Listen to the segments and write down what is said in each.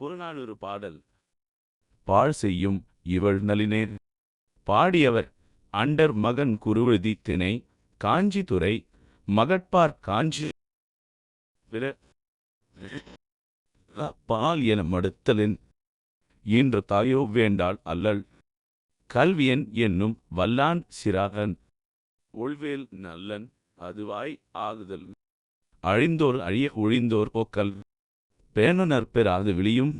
புறநானூறு பாடல். பாழ் செய்யும் இவள் நளினே பாடியவர் அண்டர் மகன் குருவழுதி திணை. காஞ்சிதுறை மகட்பார் காஞ்சி பிற பால் என மடுத்தலின். இன்று தாயோ வேண்டாள் அல்லல். கல்வியன் என்னும் வல்லான் சிறாகன். ஒழ்வேல் நல்லன் அதுவாய் ஆகுதல். அழிந்தோர் அழிய ஒழிந்தோர் போக்கல். பேணனர் பெறாது விழியும்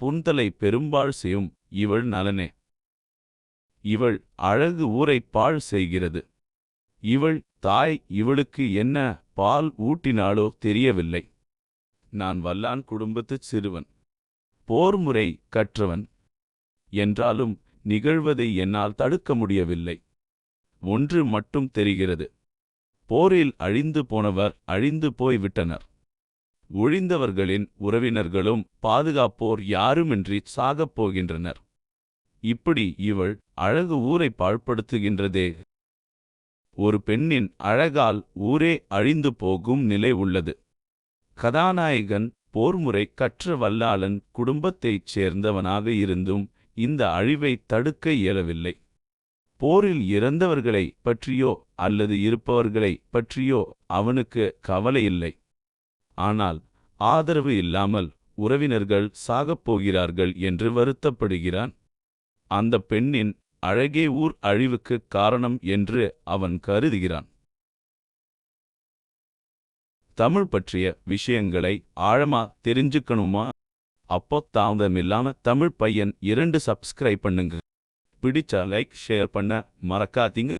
புன்தலை பெரும்பாழ் செய்யும் இவள் நலனே. இவள் அழகு ஊரைப் பாழ் செய்கிறது. இவள் தாய் இவளுக்கு என்ன பால் ஊட்டினாளோ தெரியவில்லை. நான் வல்லான் குடும்பத்துச் சிறுவன் போர்முறை கற்றவன் என்றாலும் நிகழ்வதை என்னால் தடுக்க முடியவில்லை. ஒன்று மட்டும் தெரிகிறது. போரில் அழிந்து போனவர் அழிந்து போய்விட்டனர். ஒழிந்தவர்களின் உறவினர்களும் பாதுகாப்போர் யாருமின்றி சாகப் போகின்றனர். இப்படி இவள் அழகு ஊரை பாழ்படுத்துகின்றதே. ஒரு பெண்ணின் அழகால் ஊரே அழிந்து போகும் நிலை உள்ளது. கதாநாயகன் போர்முறை கற்ற வல்லாளன் குடும்பத்தைச் சேர்ந்தவனாக இருந்தும் இந்த அழிவை தடுக்க இயலவில்லை. போரில் இறந்தவர்களை பற்றியோ அல்லது இருப்பவர்களை பற்றியோ அவனுக்கு கவலையில்லை ஆனால் ஆதரவு இல்லாமல் உறவினர்கள் சாகப் போகிறார்கள் என்று வருத்தப்படுகிறான். அந்த பெண்ணின் அழகே ஊர் அழிவுக்குக் காரணம் என்று அவன் கருதுகிறான். தமிழ் பற்றிய விஷயங்களை ஆழமா தெரிஞ்சுக்கணுமா? அப்போ தாமதமில்லாம தமிழ் பையன் இரண்டு சப்ஸ்கிரைப் பண்ணுங்க. பிடிச்சா லைக் ஷேர் பண்ண மறக்காதீங்க.